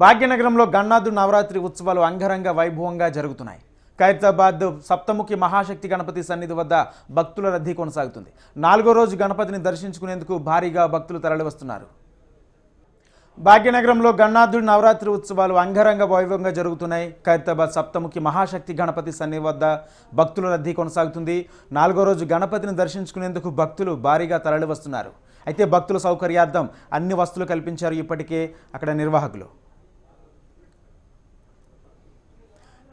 భాగ్యనగరంలో గన్నాథు నవరాత్రి ఉత్సవాలు అంగరంగ వైభవంగా జరుగుతున్నాయి. ఖైరతాబాద్ సప్తముఖి మహాశక్తి గణపతి సన్నిధి వద్ద భక్తుల రద్దీ కొనసాగుతుంది. నాలుగో రోజు గణపతిని దర్శించుకునేందుకు భారీగా భక్తులు తరలివస్తున్నారు. భాగ్యనగరంలో గణనాథుడి నవరాత్రి ఉత్సవాలు అంగరంగ వైభవంగా జరుగుతున్నాయి. ఖైరతాబాద్ సప్తముఖి మహాశక్తి గణపతి సన్నిధి వద్ద భక్తుల రద్దీ కొనసాగుతుంది. నాలుగో రోజు గణపతిని దర్శించుకునేందుకు భక్తులు భారీగా తరలివస్తున్నారు. అయితే భక్తుల సౌకర్యార్థం అన్ని వస్తువులు కల్పించారు ఇప్పటికే అక్కడ నిర్వాహకులు.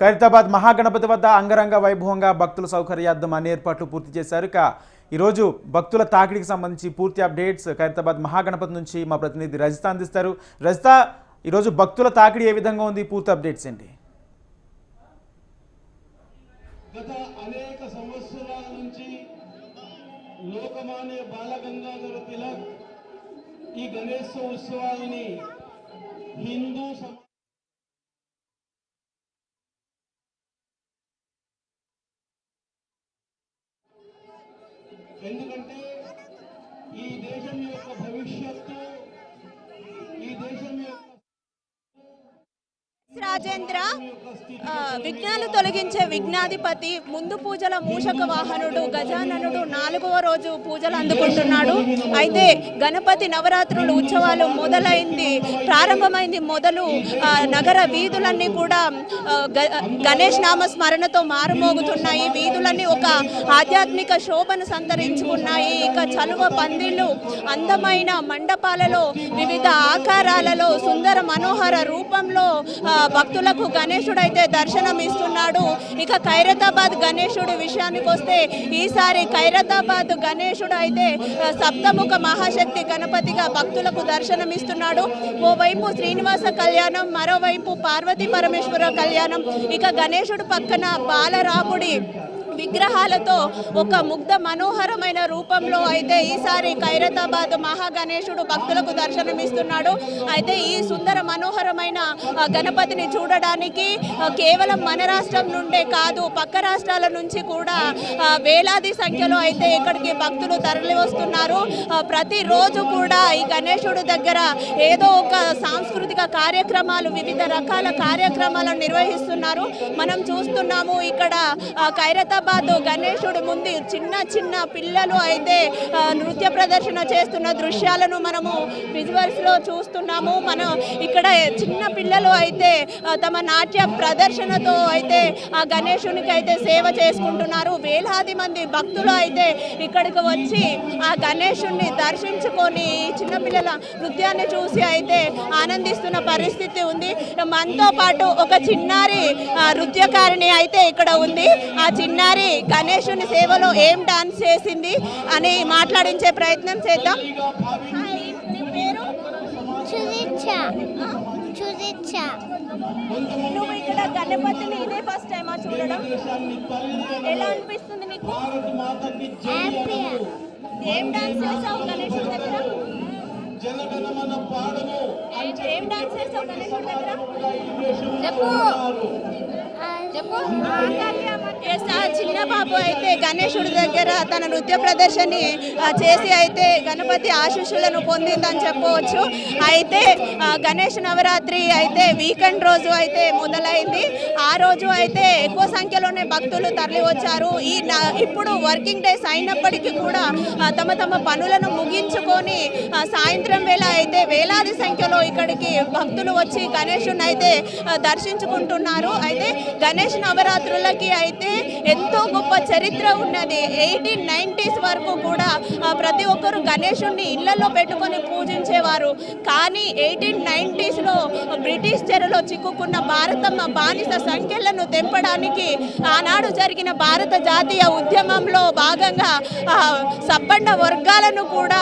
ఖైరతాబాద్ మహాగణపతి వద్ద అంగరంగ వైభవంగా భక్తుల సౌకర్యార్థం అన్ని ఏర్పాట్లు పూర్తి చేశారు. ఇక ఈరోజు భక్తుల తాకిడికి సంబంధించి పూర్తి అప్డేట్స్ ఖైరతాబాద్ మహాగణపతి నుంచి మా ప్రతినిధి రజిత అందిస్తారు. రజిత ఈరోజు భక్తుల తాకిడి ఏ విధంగా ఉంది? పూర్తి అప్డేట్స్ ఏంటి? గత అనేక సంవత్సరాల నుంచి లోకమాన్య బాలగంగాధర తిలక్ ఈ గణేశ ఉత్సవాన్ని హిందూ ఎందుకంటే ఈ దేశం యొక్క భవిష్యత్తు రాజేంద్ర విఘ్నాలు తొలగించే విఘ్నాధిపతి ముందు పూజల మూషక వాహనుడు గజాననుడు నాలుగవ రోజు పూజలు అందుకుంటున్నాడు. అయితే గణపతి నవరాత్రులు ఉత్సవాలు మొదలైంది ప్రారంభమైంది మొదలు నగర వీధులన్నీ కూడా గ- గణేష్ నామ స్మరణతో మారుమోగుతున్నాయి. వీధులన్నీ ఒక ఆధ్యాత్మిక శోభను సంతరించుకున్నాయి. ఇక చలువ పందిళ్ళు అందమైన మండపాలలో వివిధ ఆకారాలలో సుందర మనోహర రూపంలో ఆ, భక్తులకు గణేశుడైతే దర్శనం ఇస్తున్నాడు. ఇక ఖైరతాబాద్ గణేశుడి విషయానికి వస్తే ఈసారి ఖైరతాబాద్ గణేశుడు అయితే సప్తముఖ మహాశక్తి గణపతిగా భక్తులకు దర్శనం ఇస్తున్నాడు. ఓవైపు శ్రీనివాస కళ్యాణం మరోవైపు పార్వతీ పరమేశ్వర కళ్యాణం. ఇక గణేశుడు పక్కన బాలరాముడి విగ్రహాలతో ఒక ముగ్ధ మనోహరమైన రూపంలో అయితే ఈసారి ఖైరతాబాద్ మహాగణేశుడు భక్తులకు దర్శనమిస్తున్నాడు. అయితే ఈ సుందర మనోహరమైన గణపతిని చూడడానికి కేవలం మన రాష్ట్రం నుండే కాదు పక్క రాష్ట్రాల నుంచి కూడా వేలాది సంఖ్యలో అయితే ఇక్కడికి భక్తులు తరలి వస్తున్నారు ప్రతిరోజు కూడా ఈ గణేశుడు దగ్గర ఏదో ఒక సాంస్కృతిక కార్యక్రమాలు వివిధ రకాల కార్యక్రమాలను నిర్వహిస్తున్నారు. మనం చూస్తున్నాము ఇక్కడ ఖైరతాబాద్ హైదరాబాద్ గణేశుడి ముందు చిన్న చిన్న పిల్లలు అయితే నృత్య ప్రదర్శన చేస్తున్న దృశ్యాలను మనము విజువల్స్లో చూస్తున్నాము. మనం ఇక్కడ చిన్న పిల్లలు అయితే తమ నాట్య ప్రదర్శనతో అయితే ఆ గణేశునికి అయితే సేవ చేసుకుంటున్నారు. వేలాది మంది భక్తులు అయితే ఇక్కడికి వచ్చి ఆ గణేశుణ్ణి దర్శించుకొని చిన్నపిల్లల నృత్యాన్ని చూసి అయితే ఆనందిస్తున్న పరిస్థితి ఉంది. మనతో పాటు ఒక చిన్నారి నృత్యకారిణి అయితే ఇక్కడ ఉంది. ఆ చిన్నారి గణేశుని సేవలో ఏం డాన్స్ చేసింది అని మాట్లాడించే ప్రయత్నం చేద్దాం. నువ్వు ఇక్కడ గణపతిని ఇదే ఫస్ట్ టైమా చూడడం? ఎలా అనిపిస్తుంది నీకు? ఏం డాన్స్ చేసావు దగ్గర? ఏ- డాన్స్ చేసావు దగ్గర? చెప్పు. చెప్పు. చిన్న బాబు అయితే గణేశుడి దగ్గర తన నృత్య ప్రదర్శని చేసి అయితే గణపతి ఆశీస్సులను పొందిందని చెప్పవచ్చు. అయితే గణేష్ నవరాత్రి అయితే వీకెండ్ రోజు అయితే మొదలైంది. ఆ రోజు అయితే ఎక్కువ సంఖ్యలోనే భక్తులు తరలి వచ్చారు ఈ నా- ఇప్పుడు వర్కింగ్ డేస్ అయినప్పటికీ కూడా తమ తమ పనులను ముగించుకొని సాయంత్రం వేళ అయితే వేలాది సంఖ్యలో ఇక్కడికి భక్తులు వచ్చి గణేషుని అయితే దర్శించుకుంటున్నారు. అయితే గణేష్ నవరాత్రులకి అయితే ఎంతో గొప్ప చరిత్ర ఉన్నది. ఎయిటీన్ నైంటీస్ వరకు కూడా ప్రతి ఒక్కరు గణేషుణ్ణి ఇళ్ళలో పెట్టుకొని పూజించేవారు. కానీ ఎయిటీన్ నైంటీస్లో బ్రిటిష్ చెరలో చిక్కుకున్న భారతమ్మ బానిస సంఖ్యలను తెంపడానికి ఆనాడు జరిగిన భారత జాతీయ ఉద్యమంలో భాగంగా సబ్బండ వర్గాలను కూడా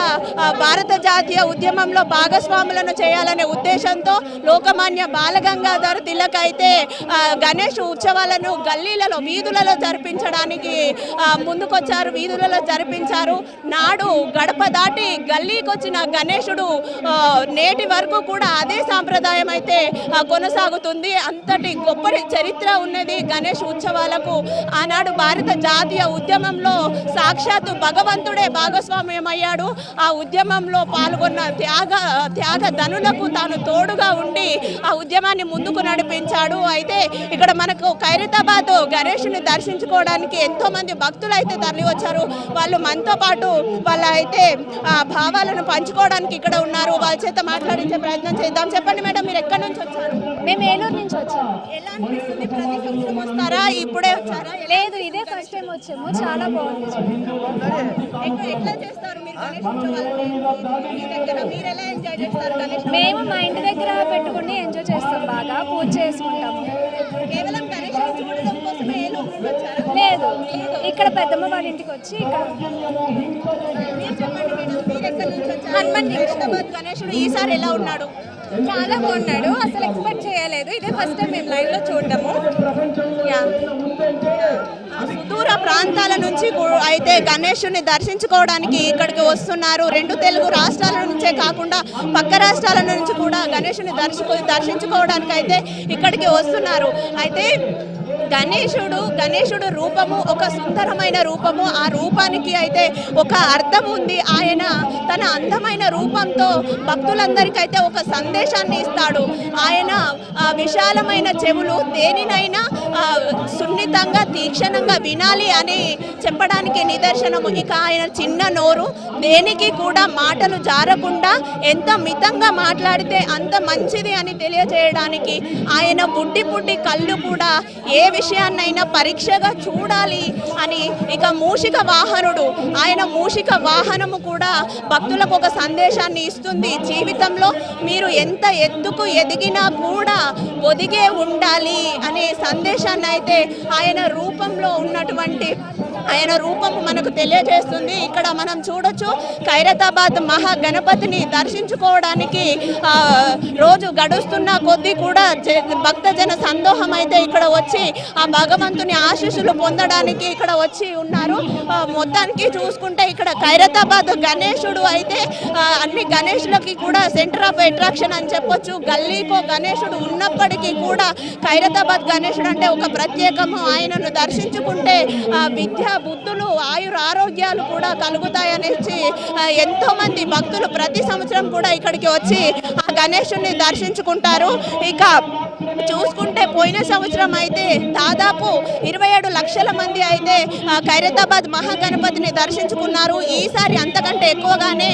భారత జాతీయ ఉద్యమంలో భాగస్వాములను చేయాలనే ఉద్దేశంతో లోకమాన్య బాలగంగాధర్ తిలక్ అయితే గణేష్ ఉత్సవాలను గల్లీలలో వీధులలో జరిపించడానికి ముందుకొచ్చారు వీధులలో జరిపించారు. నాడు గడప దాటి గల్లీకి వచ్చిన గణేశుడు నేటి వరకు కూడా అదే సాంప్రదాయం అయితే కొనసాగుతుంది. అంతటి గొప్ప చరిత్ర ఉన్నది గణేష్ ఉత్సవాలకు. ఆనాడు భారత జాతీయ ఉద్యమంలో సాక్షాత్తు భగవంతుడే భాగస్వామ్యమయ్యాడు ఆ ఉద్యమంలో పాల్గొన్న త్యాగ త్యాగ ధనులకు తాను తోడుగా ఉండి ఆ ఉద్యమాన్ని ముందుకు నడిపించాడు. అయితే ఇక్కడ మనకు ఖైరతాబాద్ గణేషుని దర్శించుకోవడానికి ఎంతో మంది భక్తులు అయితే తరలి వచ్చారు వాళ్ళు మనతో పాటు వాళ్ళ అయితే ఆ భావాలను పంచుకోవడానికి ఇక్కడ ఉన్నారు. వాళ్ళ చేత మాట్లాడించే ప్రయత్నం చేద్దాం. చెప్పండి మేడం మీరు ఎక్కడి నుంచి వచ్చారు? మేము ఏలూరు నుంచి వచ్చాము. ఎలా అనిపిస్తుంది? ప్రతి సంవత్సరం వస్తారా? ఇప్పుడే వచ్చారా? లేదు ఇదే ఫస్ట్ టైం వచ్చాము. చాలా బాగుంది. ఎట్లా చేస్తారు? మీరు మేము మా ఇంటి దగ్గర పెట్టుకుని ఎంజాయ్ చేస్తాం బాగా. పూజ చేసుకుంటాము. కేవలం లేదు ఇక్కడ పెద్దమ్మ వాళ్ళ ఇంటికి వచ్చి ఇక్కడ. హనుమాన్ గణేశుడు ఈసారి ఎలా ఉన్నాడు? చాలా బాగున్నాడు అసలు ఎక్స్పెక్ట్ చేయలేదు. ఇదే ఫస్ట్ టైం మేము లైవ్లో చూడటము సుదూర ప్రాంతాల నుంచి అయితే గణేశుని దర్శించుకోవడానికి ఇక్కడికి వస్తున్నారు. రెండు తెలుగు రాష్ట్రాల నుంచే కాకుండా పక్క రాష్ట్రాల నుంచి కూడా గణేశుని దర్శించుకోవడానికి అయితే ఇక్కడికి వస్తున్నారు. అయితే గణేశుడు గణేశుడు రూపము ఒక సుందరమైన రూపము. ఆ రూపానికి అయితే ఒక అర్థం ఉంది. ఆయన తన అందమైన రూపంతో భక్తులందరికైతే ఒక సందేశాన్ని ఇస్తాడు. ఆయన విశాలమైన చెవులు దేనినైనా సున్నితంగా తీక్షణంగా వినాలి అని చెప్పడానికి నిదర్శనము. ఇక ఆయన చిన్న నోరు దేనికి కూడా మాటలు జారకుండా ఎంత మితంగా మాట్లాడితే అంత మంచిది అని తెలియజేయడానికి ఆయన బుడ్డి బుడ్డి కళ్ళు కూడా ఏ విషయాన్నైనా పరీక్షగా చూడాలి అని ఇక మూషిక వాహనుడు ఆయన మూషిక వాహనము కూడా భక్తులకు ఒక సందేశాన్ని ఇస్తుంది. జీవితంలో మీరు ఎంత ఎత్తుకు ఎదిగినా కూడా ఒదిగే ఉండాలి అనే సందేశాన్ని అయితే ఆయన రూపంలో ఉన్నటువంటి ఆయన రూపం మనకు తెలియజేస్తుంది. ఇక్కడ మనం చూడొచ్చు ఖైరతాబాద్ మహా గణపతిని దర్శించుకోవడానికి రోజు గడుస్తున్న కొద్దీ కూడా భక్తజన సందోహం అయితే ఇక్కడ వచ్చి ఆ భగవంతుని ఆశీస్సులు పొందడానికి ఇక్కడ వచ్చి ఉన్నారు. మొత్తానికి చూసుకుంటే ఇక్కడ ఖైరతాబాద్ గణేశుడు అయితే అన్ని గణేషులకి కూడా సెంటర్ ఆఫ్ అట్రాక్షన్ అని చెప్పొచ్చు. గల్లీకో గణేశుడు ఉన్నప్పటికీ కూడా ఖైరతాబాద్ గణేశుడు అంటే ఒక ప్రత్యేకము. ఆయనను దర్శించుకుంటే ఆ, బుద్ధులు ఆయుర ఆరోగ్యాలు కూడా కలుగుతాయనేసి ఎంతో మంది భక్తులు ప్రతి సంవత్సరం కూడా ఇక్కడికి వచ్చి ఆ గణేశుని దర్శించుకుంటారు. ఇక చూసుకుంటే పోయిన సంవత్సరం అయితే దాదాపు ఇరవై ఏడు లక్షల మంది అయితే ఖైరతాబాద్ మహాగణపతిని దర్శించుకున్నారు. ఈసారి అంతకంటే ఎక్కువగానే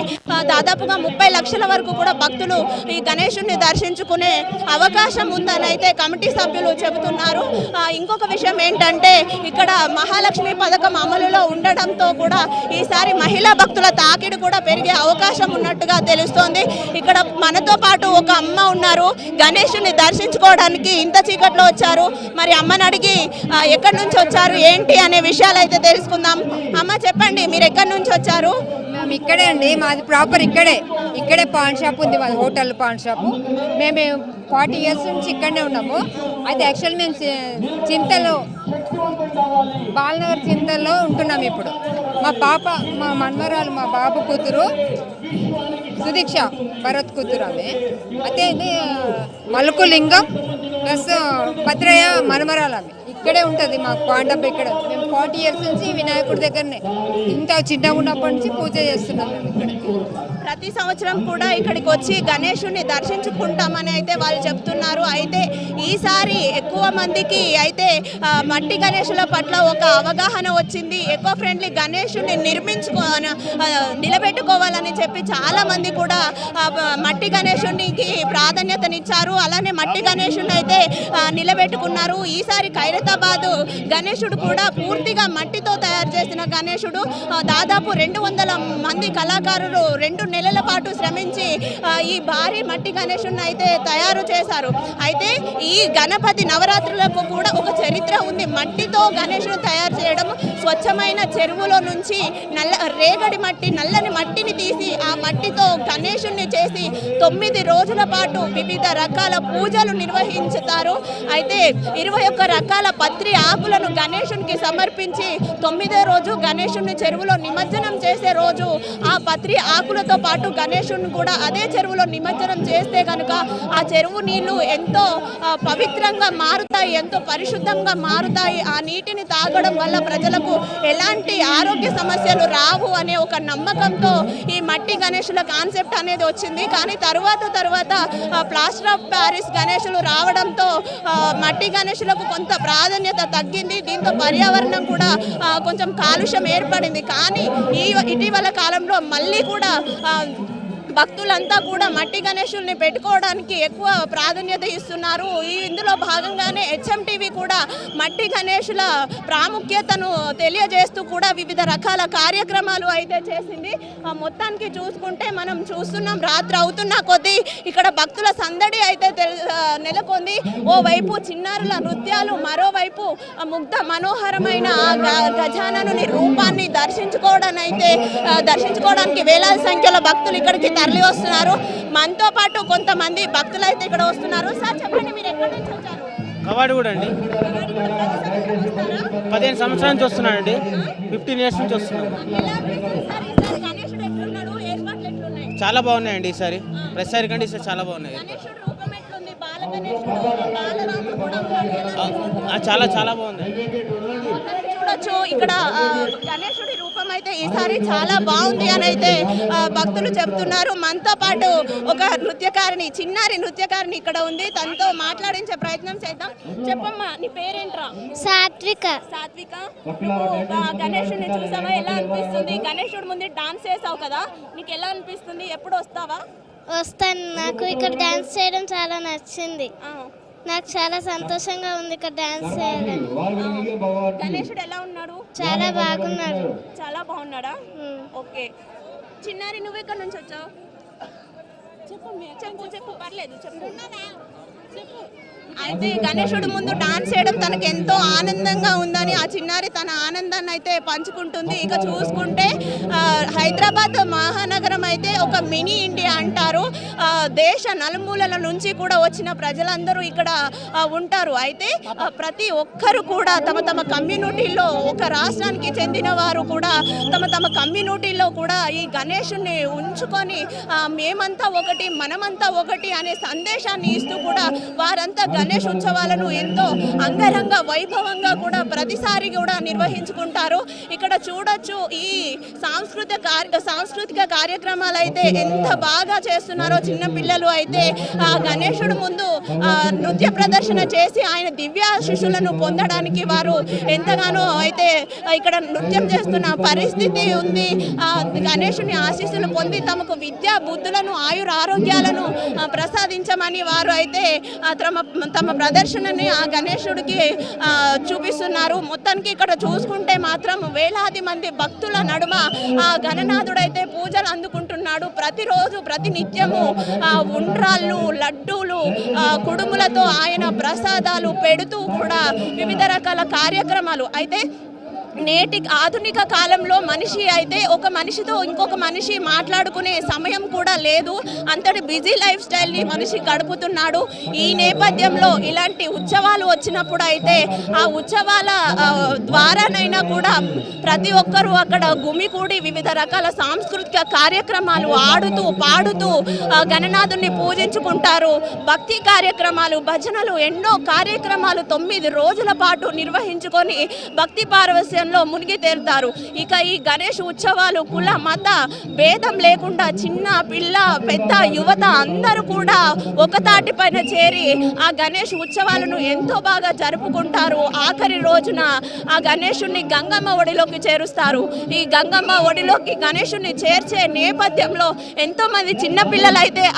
దాదాపుగా ముప్పై లక్షల వరకు కూడా భక్తులు ఈ గణేషుని దర్శించుకునే అవకాశం ఉందని అయితే కమిటీ సభ్యులు చెబుతున్నారు. ఇంకొక విషయం ఏంటంటే ఇక్కడ మహాలక్ష్మి పథకం అమలులో ఉండడంతో కూడా ఈసారి మహిళా భక్తుల తాకిడి కూడా పెరిగే అవకాశం ఉన్నట్టుగా తెలుస్తోంది. ఇక్కడ మనతో పాటు ఒక అమ్మ ఉన్నారు. గణేషుని గణేశుని దర్శించుకోవడానికి ఇంత చీకట్లో వచ్చారు? మరి అమ్మని అడిగి ఎక్కడి నుంచి వచ్చారు? ఏంటి అనే విషయాలు అయితే తెలుసుకుందాం. అమ్మ చెప్పండి మీరు ఎక్కడి నుంచి వచ్చారు? మేము ఇక్కడే అండి. మాది ప్రాపర్ ఇక్కడే. ఇక్కడే పాన్ షాప్ ఉంది మాది హోటల్ పాన్ షాప్ మేము ఫార్టీ ఇయర్స్ నుంచి ఇక్కడనే ఉన్నాము. అయితే యాక్చువల్ మేము చింతలో బాలనగర్ చింతల్లో ఉంటున్నాము ఇప్పుడు. మా పాప మా మన్మరాలు మా బాబు కూతురు సుదీక్ష భరత్ కూతురు ఆమె. అయితే ఇది మలుకులింగం ప్లస్ భద్రయ్య మనమరాలు ఆమె. ఇక్కడే ఉంటుంది మాకు పాండప్ ఇక్కడ. మేము ఫార్టీ ఇయర్స్ నుంచి వినాయకుడి దగ్గరనే. ఇంత చిన్నగా ఉన్నప్పటి నుంచి పూజ చేస్తున్నాం మేము ఇక్కడ ప్రతి సంవత్సరం కూడా ఇక్కడికి వచ్చి గణేషుణ్ణి దర్శించుకుంటామని అయితే వాళ్ళు చెప్తున్నారు. అయితే ఈసారి ఎక్కువ మందికి అయితే మట్టి గణేషుల పట్ల ఒక అవగాహన వచ్చింది. ఎకో ఫ్రెండ్లీ గణేషుని నిర్మించుకో నిలబెట్టుకోవాలని చెప్పి చాలా మంది కూడా మట్టి గణేశునికి ప్రాధాన్యతనిచ్చారు. అలానే మట్టి గణేశుని అయితే నిలబెట్టుకున్నారు. ఈసారి ఖైరతాబాద్ గణేషుడు కూడా పూర్తిగా మట్టితో తయారు చేసిన గణేషుడు దాదాపు రెండు వందల మంది కళాకారులు రెండు నెలల పాటు శ్రమించి ఈ భారీ మట్టి గణేషుని అయితే తయారు చేశారు. అయితే ఈ గణపతి నవరాత్రులకు కూడా ఒక చరిత్ర ఉంది. మట్టితో గణేషుని తయారు చేయడం స్వచ్ఛమైన చెరువులో నుంచి నల్ల రేగడి మట్టి నల్లని మట్టిని తీసి ఆ మట్టితో గణేషుణ్ణి చేసి తొమ్మిది రోజుల పాటు వివిధ రకాల పూజలు నిర్వహించుతారు. అయితే ఇరవై ఒక్క రకాల పత్రి ఆకులను గణేషునికి సమర్పించి తొమ్మిదో రోజు గణేషుణ్ణి చెరువులో నిమజ్జనం చేసే రోజు ఆ పత్రి ఆకులతో పాటు గణేషుని కూడా అదే చెరువులో నిమజ్జనం చేస్తే కనుక ఆ చెరువు నీళ్ళు ఎంతో పవిత్రంగా మారుతాయి ఎంతో పరిశుద్ధంగా మారుతాయి. ఆ నీటిని తాగడం వల్ల ప్రజలకు ఎలాంటి ఆరోగ్య సమస్యలు రావు అనే ఒక నమ్మకంతో ఈ మట్టి గణేషుల కాన్సెప్ట్ అనేది వచ్చింది. కానీ తరువాత తరువాత ప్లాస్టర్ ఆఫ్ ప్యారిస్ గణేషులు రావడంతో మట్టి గణేషులకు కొంత ప్రాధాన్యత తగ్గింది. దీంతో పర్యావరణం కూడా కొంచెం కాలుష్యం ఏర్పడింది. కానీ ఈ ఇటీవల కాలంలో మళ్ళీ కూడా ఆ, భక్తులంతా కూడా మట్టి గణేశుల్ని పెట్టుకోవడానికి ఎక్కువ ప్రాధాన్యత ఇస్తున్నారు. ఈ ఇందులో భాగంగానే హెచ్ఎంటీవీ కూడా మట్టి గణేశుల ప్రాముఖ్యతను తెలియజేస్తూ కూడా వివిధ రకాల కార్యక్రమాలు అయితే చేసింది. ఆ మొత్తానికి చూసుకుంటే మనం చూస్తున్నాం రాత్రి అవుతున్న కొద్దీ ఇక్కడ భక్తుల సందడి అయితే తెల్- నెలకొంది. ఓవైపు చిన్నారుల నృత్యాలు మరోవైపు ముగ్ధ మనోహరమైన ఆ రూపాన్ని దర్శించుకోవడానికి అయితే దర్శించుకోవడానికి వేలాది సంఖ్యలో భక్తులు ఇక్కడికి తరలి వస్తున్నారు. మనతో పాటు కొంతమంది భక్తులు అయితే ఇక్కడ వస్తున్నారు. సార్ చెప్పండి మీరు ఎక్కడి నుంచి వచ్చారు? కవాడి కూడా అండి. పదిహేను సంవత్సరాల నుంచి వస్తున్నానండి. ఫిఫ్టీన్ ఇయర్స్ నుంచి వస్తున్నాను. చాలా బాగున్నాయండి ఈసారి. ప్రతిసారి కంటే ఈసారి చాలా బాగున్నాయి. చాలా చాలా బాగుంది. చూడొచ్చు. ఇక్కడ గణేశుడి ఈసారి చాలా బాగుంది అని అయితే భక్తులు చెప్తున్నారు మనతో పాటు ఒక నృత్యకారిణి చిన్నారి నృత్యకారిణి ఇక్కడ ఉంది. తనతో మాట్లాడించే ప్రయత్నం చేద్దాం. చెప్పమ్మా నీ పేరేంట్రా? సాత్విక. సాత్విక. నువ్వు ఆ, గణేశుడిని చూసావా? ఎలా అనిపిస్తుంది? గణేశుడి ముందు డాన్స్ చేసావు కదా? నీకు ఎలా అనిపిస్తుంది? ఎప్పుడు వస్తావా? వస్తాను. నాకు ఇక్కడ డాన్స్ చేయడం చాలా నచ్చింది. నాకు చాలా సంతోషంగా ఉంది ఇక్కడ డాన్స్ గణేశుడు ఎలా ఉన్నాడు? చాలా బాగున్నాడు. చాలా బాగున్నాడా. ఓకే. చిన్నారి నువ్వు ఎక్కడి నుంచి వచ్చావు? చెప్పు చెప్పు చెప్పు. పర్లేదు చెప్పు. చెప్పు. అయితే గణేశుడు ముందు డాన్స్ చేయడం తనకు ఎంతో ఆనందంగా ఉందని ఆ చిన్నారి తన ఆనందాన్ని అయితే పంచుకుంటుంది. ఇక చూసుకుంటే హైదరాబాద్ మహానగరం అయితే ఒక మినీ ఇండియా అంటారు. దేశ నలుమూలల నుంచి కూడా వచ్చిన ప్రజలందరూ ఇక్కడ ఉంటారు. అయితే ప్రతి ఒక్కరు కూడా తమ తమ కమ్యూనిటీలో ఒక రాష్ట్రానికి చెందిన వారు కూడా తమ తమ కమ్యూనిటీలో కూడా ఈ గణేషుని ఉంచుకొని మేమంతా ఒకటి మనమంతా ఒకటి అనే సందేశాన్ని ఇస్తూ కూడా వారంతా గణేష్ ఉత్సవాలను ఎంతో అంగరంగ వైభవంగా కూడా ప్రతిసారి కూడా నిర్వహించుకుంటారు. ఇక్కడ చూడొచ్చు ఈ సాంస్కృతిక కార్య సాంస్కృతిక కార్యక్రమాలు అయితే ఎంత బాగా చేస్తున్నారో చిన్న పిల్లలు అయితే. ఆ గణేశుడు ముందు నృత్య ప్రదర్శన చేసి ఆయన దివ్య శిష్యులను పొందడానికి వారు ఎంతగానో అయితే ఇక్కడ నృత్యం చేస్తున్న పరిస్థితి ఉంది. గణేషుని ఆశీస్సులు పొంది తమకు విద్యా బుద్ధులను ఆయుర ఆరోగ్యాలను ప్రసాదించమని వారు అయితే తమ తమ ప్రదర్శనని ఆ గణేశుడికి చూపిస్తున్నారు. మొత్తానికి ఇక్కడ చూసుకుంటే మాత్రం వేలాది మంది భక్తుల నడుమ ఆ గణనాథుడైతే పూజలు అందుకుంటున్నాడు. ప్రతిరోజు ప్రతి నిత్యము ఆ ఉండ్రాళ్ళు లడ్డూలు కుడుములతో ఆయన ప్రసాదాలు పెడుతూ కూడా వివిధ రకాల కార్యక్రమాలు. అయితే నేటి ఆధునిక కాలంలో మనిషి అయితే ఒక మనిషితో ఇంకొక మనిషి మాట్లాడుకునే సమయం కూడా లేదు. అంతటి బిజీ లైఫ్ స్టైల్ని మనిషి గడుపుతున్నాడు. ఈ నేపథ్యంలో ఇలాంటి ఉత్సవాలు వచ్చినప్పుడు అయితే ఆ ఉత్సవాల ద్వారానైనా కూడా ప్రతి ఒక్కరూ అక్కడ గుమికూడి వివిధ రకాల సాంస్కృతిక కార్యక్రమాలు ఆడుతూ పాడుతూ గణనాథుని పూజించుకుంటారు. భక్తి కార్యక్రమాలు భజనలు ఎన్నో కార్యక్రమాలు తొమ్మిది రోజుల పాటు నిర్వహించుకొని భక్తి పారవస్యంలో మునిగి తేలుతారు ఇక ఈ గణేష్ ఉత్సవాలు కుల మత భేదం లేకుండా చిన్న పిల్ల పెద్ద యువత అందరూ కూడా ఒక తాటి పైన చేరి ఆ గణేష్ ఉత్సవాలను ఎంతో బాగా జరుపుకుంటారు. ఆఖరి రోజున ఆ గణేషుణ్ణి గంగమ్మ ఒడిలోకి చేరుస్తారు. ఈ గంగమ్మ ఒడిలోకి గణేషుణ్ణి చేర్చే నేపథ్యంలో ఎంతో మంది చిన్న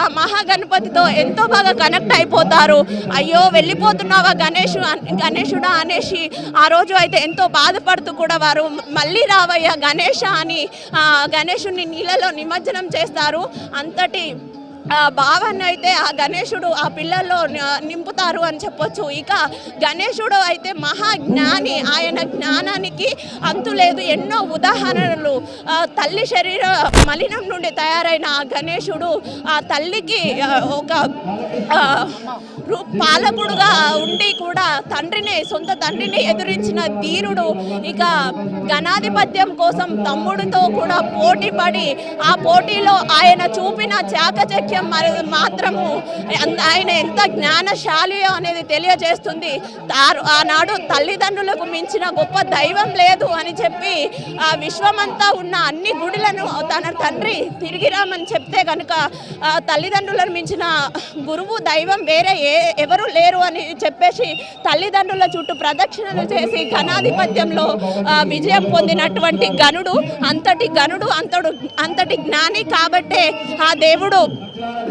ఆ మహాగణపతితో ఎంతో బాగా కనెక్ట్ అయిపోతారు. అయ్యో వెళ్ళిపోతున్నావా గణేషు గణేషుడా అనేసి ఆ రోజు అయితే ఎంతో బాధపడుతూ కూడా వారు మళ్ళీ రావయ్యా గణేష అని గణేషుణ్ణి గణేషుని నీళ్ళలో నిమజ్జనం చేస్తారు. అంతటి భావన భావాన్ని అయితే ఆ గణేశుడు ఆ పిల్లల్లో నింపుతారు అని చెప్పొచ్చు. ఇక గణేశుడు అయితే మహా జ్ఞాని ఆయన జ్ఞానానికి అంతు లేదు. ఎన్నో ఉదాహరణలు. తల్లి శరీర మలినం నుండి తయారైన ఆ గణేశుడు ఆ తల్లికి ఒక పాలకుడుగా ఉండి కూడా తండ్రిని సొంత తండ్రిని ఎదురించిన ధీరుడు ఇక ఘనాధిపత్యం కోసం తమ్ముడితో కూడా పోటీ పడి ఆ పోటీలో ఆయన చూపిన చాకచక్యం మరి మాత్రము ఆయన ఎంత జ్ఞానశాలియో అనేది తెలియజేస్తుంది. ఆనాడు తల్లిదండ్రులకు మించిన గొప్ప దైవం లేదు అని చెప్పి ఆ విశ్వమంతా ఉన్న అన్ని గుడులను తన తండ్రి తిరిగి రామని చెప్తే కనుక తల్లిదండ్రులను మించిన గురువు దైవం వేరే ఏ ఎవరు లేరు అని చెప్పేసి తల్లిదండ్రుల చుట్టూ ప్రదక్షిణలు చేసి ఘనాధిపత్యంలో విజయం పొందినటువంటి గనుడు అంతటి గనుడు అంతడు అంతటి జ్ఞాని కాబట్టే ఆ దేవుడు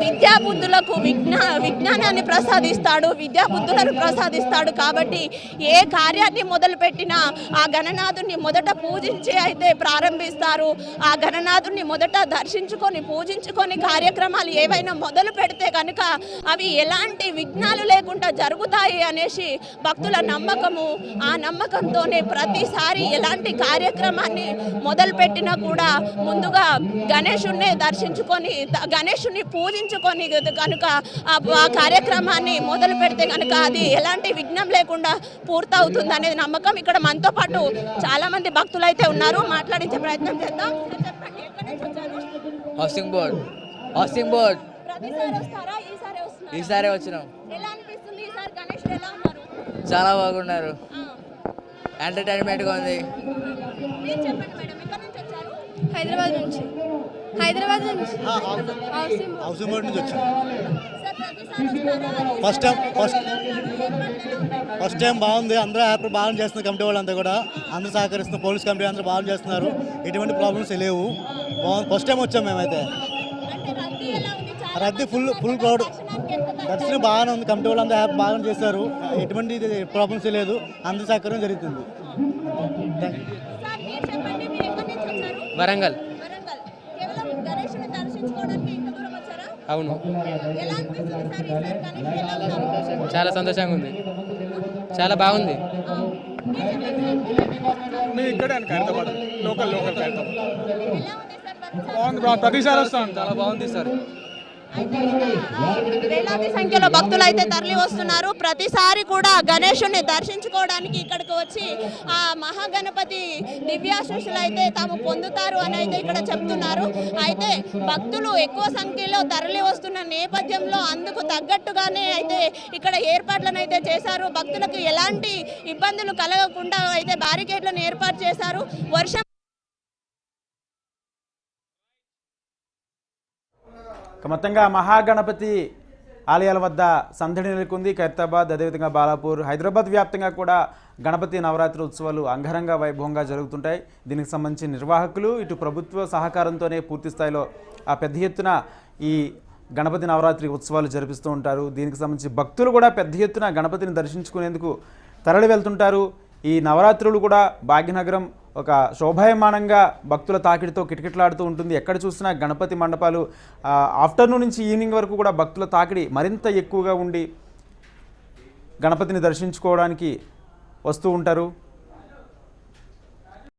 విద్యాబుద్ధులకు విజ్ఞా విజ్ఞానాన్ని ప్రసాదిస్తాడు విద్యాబుద్ధులను ప్రసాదిస్తాడు కాబట్టి ఏ కార్యాన్ని మొదలుపెట్టినా ఆ గణనాథుని మొదట పూజించి అయితే ప్రారంభిస్తారు. ఆ గణనాథుని మొదట దర్శించుకొని పూజించుకొని కార్యక్రమాలు ఏవైనా మొదలు పెడితే కనుక అవి ఎలాంటి విఘ్నాలు లేకుండా జరుగుతాయి అనేసి భక్తుల నమ్మకము ఆ నమ్మకంతోనే ప్రతిసారి ఎలాంటి కార్యక్రమాన్ని మొదలు పెట్టినా కూడా ముందుగా గణేషుణ్ణి దర్శించుకొని గణేషుని పూజించుకొని కనుక ఆ కార్యక్రమాన్ని మొదలు పెడితే కనుక అది ఎలాంటి విఘ్నం లేకుండా పూర్తవుతుంది అనేది నమ్మకం. ఇక్కడ మనతో పాటు చాలా మంది భక్తులు అయితే ఉన్నారు. మాట్లాడించే ప్రయత్నం చేద్దాం. చెప్పండి హౌసింగ్ బోర్డ్. Housing board. ప్రతిసారి వస్తారా? ఈసారి వచ్చినాం. ఎలా అనిపిస్తుంది ఈసారి గణేష్ ఎలా ఉన్నారు? చాలా బాగున్నారు. ఎంటర్టైన్మెంట్గా ఉంది. మీరు చెప్పండి మేడం ఎక్కడి నుంచి వచ్చారు? హైదరాబాద్ నుంచి. హైదరాబాద్ నుంచి. హౌసింగ్. Housing board. నుంచి వచ్చాం. First time first first time బాగుంది. అందరూ హ్యాపీ బాగా చేస్తున్నారు కమిటీ వాళ్ళంతా కూడా. అందరూ సహకరిస్తున్నారు. పోలీస్ కమిటీ అందరూ బాగా చేస్తున్నారు. ఎటువంటి ప్రాబ్లమ్స్ లేవు. బాగుంది. ఫస్ట్ టైం వచ్చాం మేమైతే. రద్దీ ఫుల్ ఫుల్ క్రౌడ్ దర్శనం బాగానే ఉంది. కమిటీ వాళ్ళంతా హ్యాపీ బాగా చేశారు. ఎటువంటి ప్రాబ్లమ్స్ లేదు. అందరూ సహకారం జరుగుతుంది. థ్యాంక్ యూ సార్ మీరు చెప్పండి మీరు ఎక్కడి నుంచి వచ్చారు వరంగల్. వరంగల్ కేవలం గణేష్ని దర్శించుకోవడానికి ఇంత దూరం వచ్చారా అవును. చాలా సంతోషంగా ఉంది. చాలా బాగుంది. మేము ఇక్కడే అని ఖైరతాబాద్ లోకల్ లోకల్ ఖైరతాబాద్ ఎలా ఉంది సార్ ప్రతిసారి బాగుంది. ప్రతిసారి వస్తాను చాలా బాగుంది సార్. వేలాది సంఖ్యలో భక్తులు అయితే తరలి వస్తున్నారు. ప్రతిసారి కూడా గణేషుని దర్శించుకోవడానికి ఇక్కడికి వచ్చి ఆ మహాగణపతి దివ్యాశిషులు అయితే తాము పొందుతారు అని అయితే ఇక్కడ చెప్తున్నారు. అయితే భక్తులు ఎక్కువ సంఖ్యలో తరలి వస్తున్న నేపథ్యంలో అందుకు తగ్గట్టుగానే అయితే ఇక్కడ ఏర్పాట్లను అయితే చేశారు. భక్తులకు ఎలాంటి ఇబ్బందులు కలగకుండా అయితే బ్యారికేడ్లను ఏర్పాటు చేశారు. వర్షం మొత్తంగా మహాగణపతి ఆలయాల వద్ద సందడి నెలకొంది. ఖైరతాబాద్ అదేవిధంగా బాలాపూర్ హైదరాబాద్ వ్యాప్తంగా కూడా గణపతి నవరాత్రి ఉత్సవాలు అంగరంగ వైభవంగా జరుగుతుంటాయి. దీనికి సంబంధించి నిర్వాహకులు ఇటు ప్రభుత్వ సహకారంతోనే పూర్తి స్థాయిలో ఆ పెద్ద ఎత్తున ఈ గణపతి నవరాత్రి ఉత్సవాలు జరిపిస్తూ ఉంటారు. దీనికి సంబంధించి భక్తులు కూడా పెద్ద ఎత్తున గణపతిని దర్శించుకునేందుకు తరలి వెళ్తుంటారు. ఈ నవరాత్రులు కూడా భాగ్యనగరం ఒక శోభాయమానంగా భక్తుల తాకిడితో కిటకిటలాడుతూ ఉంటుంది. ఎక్కడ చూసినా గణపతి మండపాలు ఆఫ్టర్నూన్ నుంచి ఈవినింగ్ వరకు కూడా భక్తుల తాకిడి మరింత ఎక్కువగా ఉండి గణపతిని దర్శించుకోవడానికి వస్తూ ఉంటారు.